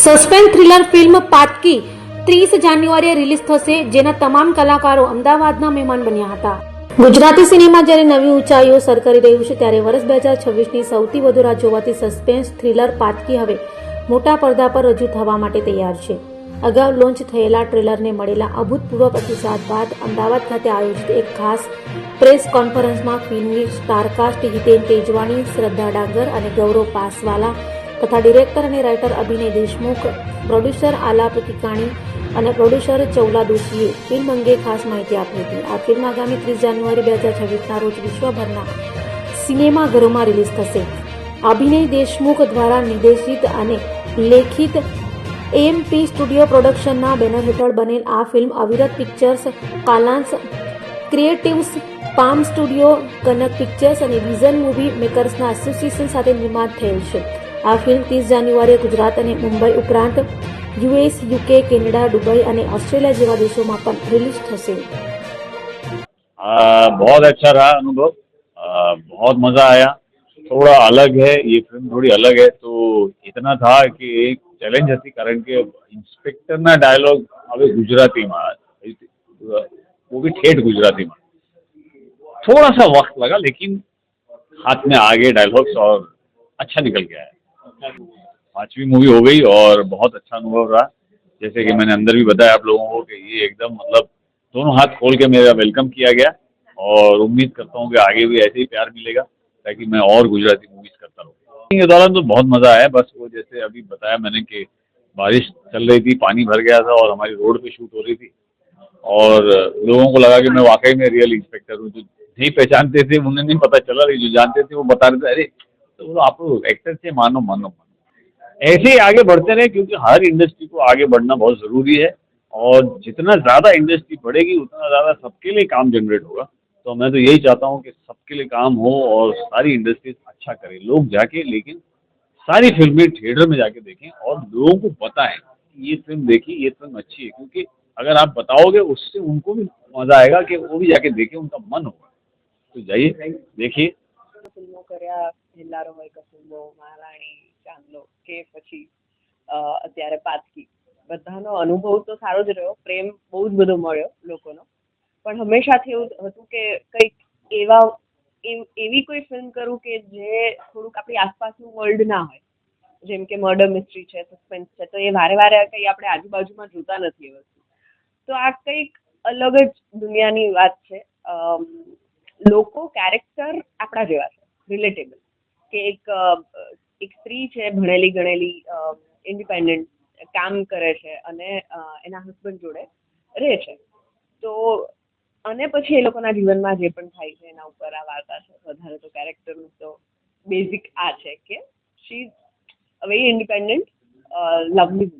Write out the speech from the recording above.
Suspense thriller film પાટકી ત્રીસ જાન્યુઆરીએ release થશે, જેના તમામ કલાકારો અમદાવાદના મહેમાન બન્યા હતા. ગુજરાતી સિનેમા જ્યારે નવી ઊંચાઈઓ સર કરી રહ્યું છે, ત્યારે વર્ષ બે હજાર છવ્વીસની સૌથી વધુ રાહ જોવાતી સસ્પેન્સ થ્રિલર પાટકી હવે મોટા પડદા પર રજૂ થવા માટે તૈયાર છે. અગાઉ લોન્ચ થયેલા ટ્રેલરને મળેલા અભૂતપૂર્વ પ્રતિસાદ બાદ અમદાવાદ ખાતે આયોજિત એક ખાસ પ્રેસ કોન્ફરન્સમાં ફિલ્મની સ્ટારકાસ્ટ હિતેન તેજવાણી, શ્રદ્ધા ડાંગર અને ગૌરવ પાસવાલા તથા ડિરેક્ટર અને રાઇટર અભિનય દેશમુખ, પ્રોડ્યુસર આલાપ કિકાણી અને પ્રોડ્યુસર ચૌલા દોશીએ ફિલ્મ અંગે ખાસ માહિતી આપી હતી. આ ફિલ્મ આગામી ત્રીસ જાન્યુઆરી બે હજાર છવ્વીસના રોજ વિશ્વભરના સિનેમાઘરોમાં રિલીઝ થશે. અભિનય દેશમુખ દ્વારા નિર્દેશિત અને લેખિત એમપી સ્ટુડિયો પ્રોડક્શનના બેનર હેઠળ બનેલ આ film Avirat pictures Kalans creatives, palm studio, Kanak pictures અને વિઝન મૂવી મેકર્સના એસોસિએશન સાથે નિર્માણ થયેલ છે. આ ફિલ્મ ત્રીસ જાન્યુઆરીએ ગુજરાત અને મુંબઈ ઉપરાંત યુએસ યુકે કેનેડા દુબઈ અને ઓસ્ટ્રેલિયા જેવા દેશોમાં પણ રિલીઝ થશે आ, बहुत अच्छा रहा अनुभव आ, बहुत मज़ा आया थोड़ा अलग है ये फिल्म थोड़ी अलग है तो इतना था कि एक ચેલેન્જ હતી કારણ કે ઇન્સ્પેક્ટરના ડાયલોગ હવે ગુજરાતીમાં वो भी ठेठ गुजराती में थोड़ा सा वक्त लगा लेकिन हाथ में आ गए डायलॉग्स और अच्छा निकल गया है पांचवी मूवी हो गई और बहुत अच्छा अनुभव रहा। जैसे कि मैंने अंदर भी बताया आप लोगों को कि ये एकदम मतलब दोनों हाथ खोल के मेरा वेलकम किया गया और उम्मीद करता हूँ कि आगे भी ऐसे ही प्यार मिलेगा ताकि मैं और गुजराती मूवीज़ करता रहूँ। के दौरान तो बहुत मज़ा आया, बस वो जैसे अभी बताया मैंने कि बारिश चल रही थी, पानी भर गया था और हमारी रोड पे शूट हो रही थी। और लोगों को लगा कि मैं वाकई में रियल इंस्पेक्टर हूँ, जो नहीं पहचानते थे, उन्हें नहीं पता चला रही जो जानते थे वो बता रहे थे, अरे तो बोलो आप लोग एक्टर से मानो मानो मानो। ऐसे ही आगे बढ़ते रहे, क्योंकि हर इंडस्ट्री को आगे बढ़ना बहुत ज़रूरी है। और जितना ज़्यादा इंडस्ट्री बढ़ेगी, उतना ज़्यादा सबके लिए काम जनरेट होगा। तो मैं तो यही चाहता हूँ कि सबके लिए काम हो और सारी इंडस्ट्रीज़ अच्छा करे। लोग जाके, लेकिन सारी फ़िल्में थिएटर में जाके देखें और लोगों को बताएँ ये फ़िल्म देखी ये फ़िल्म अच्छी है। क्योंकि अगर आप बताओगे, उससे उनको भी मज़ा आएगा कि वो भी जाके देखें, उनका मन होगा। तो जाइए, देखिए। ફિલ્મો કર્યા હેલ્લારો હોય કસુંબો મહારાણી, ચાંદલો કે પછી અત્યારે પાતકી. બધાનો અનુભવ તો સારો જ રહ્યો. પ્રેમ બહુ જ બધો મળ્યો લોકોનો. પણ હંમેશાથી એવું હતું કે કંઈક એવા એવી કોઈ ફિલ્મ કરું કે જે થોડુંક આપણી આસપાસનું વર્લ્ડ ના હોય. જેમ કે મર્ડર મિસ્ટ્રી છે સસ્પેન્સ છે, તો એ વારે વારે કંઈ આપણે આજુબાજુમાં જોતા નથી એ વસ્તુ. તો આ કંઈક અલગ જ દુનિયાની વાત છે. લોકો કેરેક્ટર આપણા જેવા છે રિલેટેબલ કે એક એક સ્ત્રી છે, ભણેલી ગણેલી ઇન્ડિપેન્ડન્ટ કામ કરે છે અને એના હસબન્ડ જોડે રહે છે. તો અને પછી એ લોકોના જીવનમાં જે પણ થાય છે, એના ઉપર આ વાર્તા છે, વધારે તો કેરેક્ટરનું તો બેઝિક આ છે કે શી વેરી ઇન્ડિપેન્ડન્ટ લવલી